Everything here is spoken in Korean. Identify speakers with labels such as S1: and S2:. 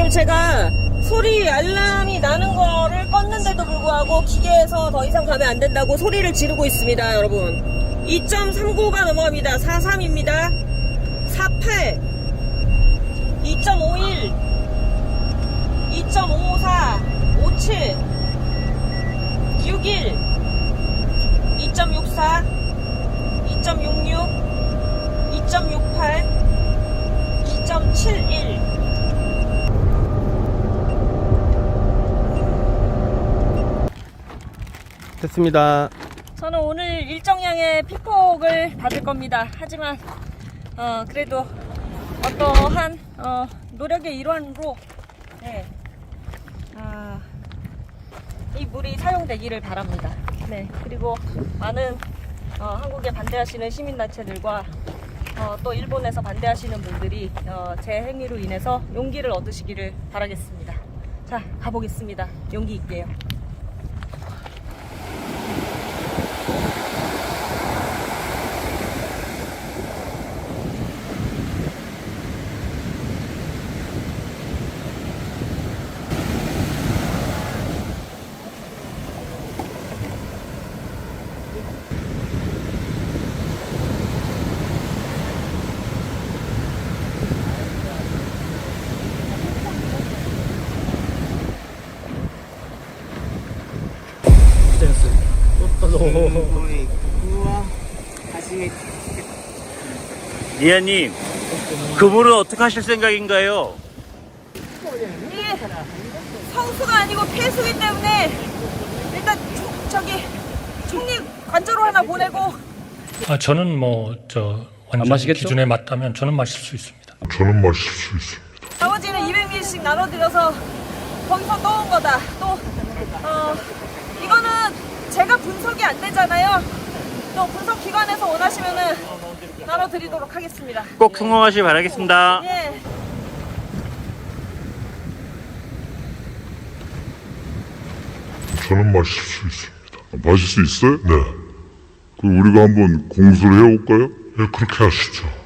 S1: 지금 제가 소리 알람이 나는 거를 껐는데도 불구하고 기계에서 더 이상 가면 안 된다고 소리를 지르고 있습니다, 여러분. 2.39가 넘어갑니다. 43입니다. 48, 2.51, 2.54, 57, 61, 2.64, 2.66, 2.68,
S2: 됐습니다.
S1: 저는 오늘 일정량의 피폭을 받을 겁니다. 하지만 어, 그래도 어떠한 어, 노력의 일환으로 네, 아, 이 물이 사용되기를 바랍니다. 네, 그리고 많은 어, 한국에 반대하시는 시민단체들과 어, 또 일본에서 반대하시는 분들이 어, 제 행위로 인해서 용기를 얻으시기를 바라겠습니다. 자, 가보겠습니다. 용기 있게요.
S3: 리아님, 그물은 어떻게 하실 생각인가요?
S1: 이게 성수가 아니고 폐수기 때문에 일단 초- 저기 총리 관저로 하나 보내고
S4: 아, 저는 뭐 저 완전
S2: 마시겠죠?
S4: 기준에 맞다면 저는 마실 수 있습니다.
S5: 저는 마실 수 있습니다.
S1: 나머지는 200ml씩 나눠드려서 거기서 떠온 거다. 또 어, 이거는 제가 분석이 안 되잖아요. 또 분석 기관에서 원하시면은 나눠드리도록 하겠습니다.
S3: 꼭 성공하시길 바라겠습니다.
S1: 예.
S5: 저는 마실 수 있습니다. 마실 수 있어요? 네. 그럼 우리가 한번 공수를 해볼까요? 네, 그렇게 하시죠.